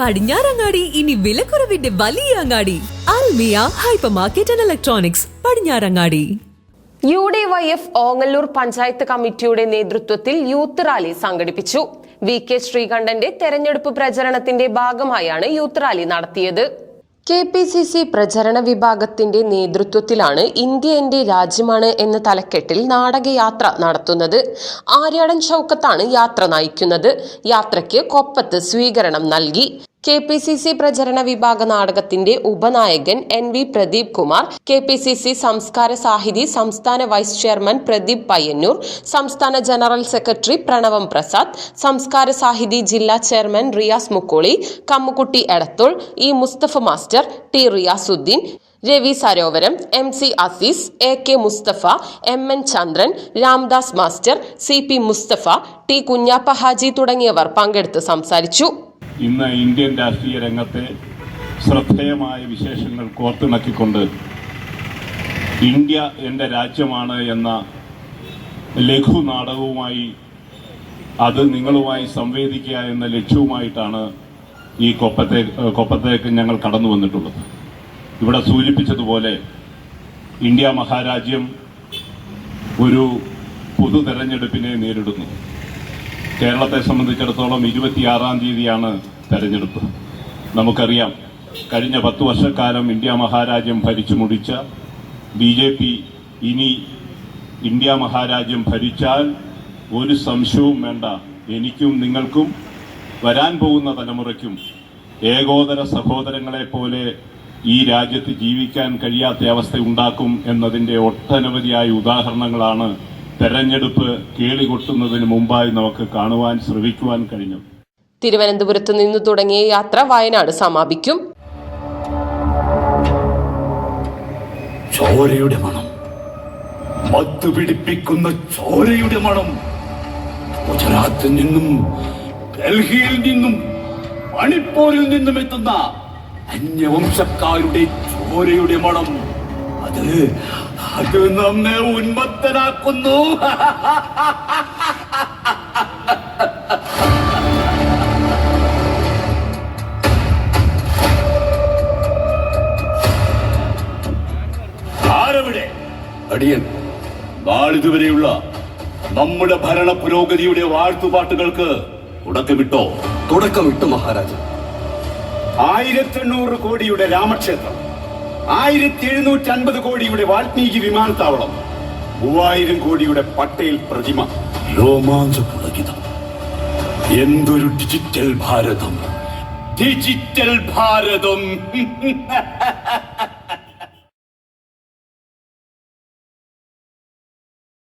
പടിഞ്ഞാറങ്ങാടി ഇനി വിലക്കുറവിന്റെ വലിയ അങ്ങാടി. Almiya hyper market and electronics Padinjarangadi. U D Y F Ongallur panchayat കമ്മിറ്റിയുടെ നേതൃത്വത്തിൽ യൂത്ത് റാലി സംഘടിപ്പിച്ചു. വി കെ ശ്രീകണ്ഠന്റെ തെരഞ്ഞെടുപ്പ് പ്രചരണത്തിന്റെ ഭാഗമായാണ് യൂത്ത് റാലി നടത്തിയത്. കെ പി സി സി പ്രചരണ വിഭാഗത്തിന്റെ നേതൃത്വത്തിലാണ് ഇന്ത്യ എന്റെ രാജ്യമാണ് എന്ന തലക്കെട്ടിൽ നാടകയാത്ര നടത്തുന്നത്. ആര്യാടൻ ഷൗക്കത്താണ് യാത്ര നയിക്കുന്നത്. യാത്രയ്ക്ക് കൊപ്പത്ത് സ്വീകരണം നൽകി. കെ പി സി സി പ്രചരണ വിഭാഗ നാടകത്തിന്റെ ഉപനായകൻ N V Pradeep Kumar K P C C Samskara Sahithi സംസ്ഥാന വൈസ് ചെയർമാൻ പ്രദീപ് പയ്യന്നൂർ സംസ്ഥാന ജനറൽ സെക്രട്ടറി പ്രണവം പ്രസാദ് സംസ്കാര സാഹിതി ജില്ലാ chairman Riyas Mukkoli Kammukutty Edathol E Musthafa master T Riyasuddin Ravi Sarovaram M C Aziz A K Musthafa M N Chandran Ramdas master C P Musthafa T Kunjappa Haji തുടങ്ങിയവർ പങ്കെടുത്ത് സംസാരിച്ചു. ഇന്ന് Indian രാഷ്ട്രീയ രംഗത്തെ ശ്രദ്ധേയമായ വിശേഷങ്ങൾ കോർത്തിണക്കിക്കൊണ്ട് India എന്റെ രാജ്യമാണ് എന്ന ലഘു നാടകവുമായി അത് നിങ്ങളുമായി സംവേദിക്കുക എന്ന ലക്ഷ്യവുമായിട്ടാണ് ഈ കൊപ്പത്തെ കൊപ്പത്തേക്ക് ഞങ്ങൾ കടന്നു വന്നിട്ടുള്ളത്. ഇവിടെ സൂചിപ്പിച്ചതുപോലെ ഇന്ത്യ മഹാരാജ്യം ഒരു പൊതു തെരഞ്ഞെടുപ്പിനെ നേരിടുന്നു. കേരളത്തെ സംബന്ധിച്ചിടത്തോളം ഇരുപത്തിയാറാം തീയതിയാണ് തെരഞ്ഞെടുപ്പ്. നമുക്കറിയാം കഴിഞ്ഞ പത്ത് വർഷക്കാലം ഇന്ത്യ മഹാരാജ്യം ഭരിച്ചു മുടിച്ച ബി ജെ പി ഇനി ഇന്ത്യ മഹാരാജ്യം ഭരിച്ചാൽ ഒരു സംശയവും വേണ്ട. എനിക്കും നിങ്ങൾക്കും വരാൻ പോകുന്ന തലമുറയ്ക്കും ഏകോദര സഹോദരങ്ങളെ പോലെ ഈ രാജ്യത്ത് ജീവിക്കാൻ കഴിയാത്ത അവസ്ഥ ഉണ്ടാക്കും എന്നതിന്റെ ഒട്ടനവധിയായ ഉദാഹരണങ്ങളാണ് തെരഞ്ഞെടുപ്പ് കേളികൊട്ടുന്നതിന് മുമ്പായി നമുക്ക് കാണുവാൻ ശ്രമിക്കുവാൻ കഴിഞ്ഞു. തിരുവനന്തപുരത്ത് നിന്ന് തുടങ്ങിയ യാത്ര വയനാട് സമാപിക്കും. ചോരയുടെ മണം. മത്ത് പിടിപ്പിക്കുന്ന ചോരയുടെ മണം. ഗുജറാത്തിൽ നിന്നും ഡൽഹിയിൽ നിന്നും മണിപ്പൂരിൽ നിന്നും എത്തുന്ന അന്യവംശക്കാരുടെ ചോരയുടെ മണം. അത് അത് നമ്മെ ഉന്മത്തനാക്കുന്നു. ആരവിടെ? അടിയൻ. നാളിതുവരെയുള്ള നമ്മുടെ ഭരണ പുരോഗതിയുടെ വാഴ്ത്തുപാട്ടുകൾക്ക് തുടക്കമിട്ടോ? തുടക്കമിട്ടു മഹാരാജ ആയിരത്തി എണ്ണൂറ് കോടിയുടെ രാമക്ഷേത്രം. ആയിരത്തി എഴുന്നൂറ്റി അൻപത് കോടിയുടെ വാൽമീകി വിമാനത്താവളം മൂവായിരം കോടിയുടെ പട്ടേൽ പ്രതിമ രോമാഞ്ചപുളകിതം. എന്തൊരു ഡിജിറ്റൽ ഭാരതം? ഡിജിറ്റൽ ഭാരതം.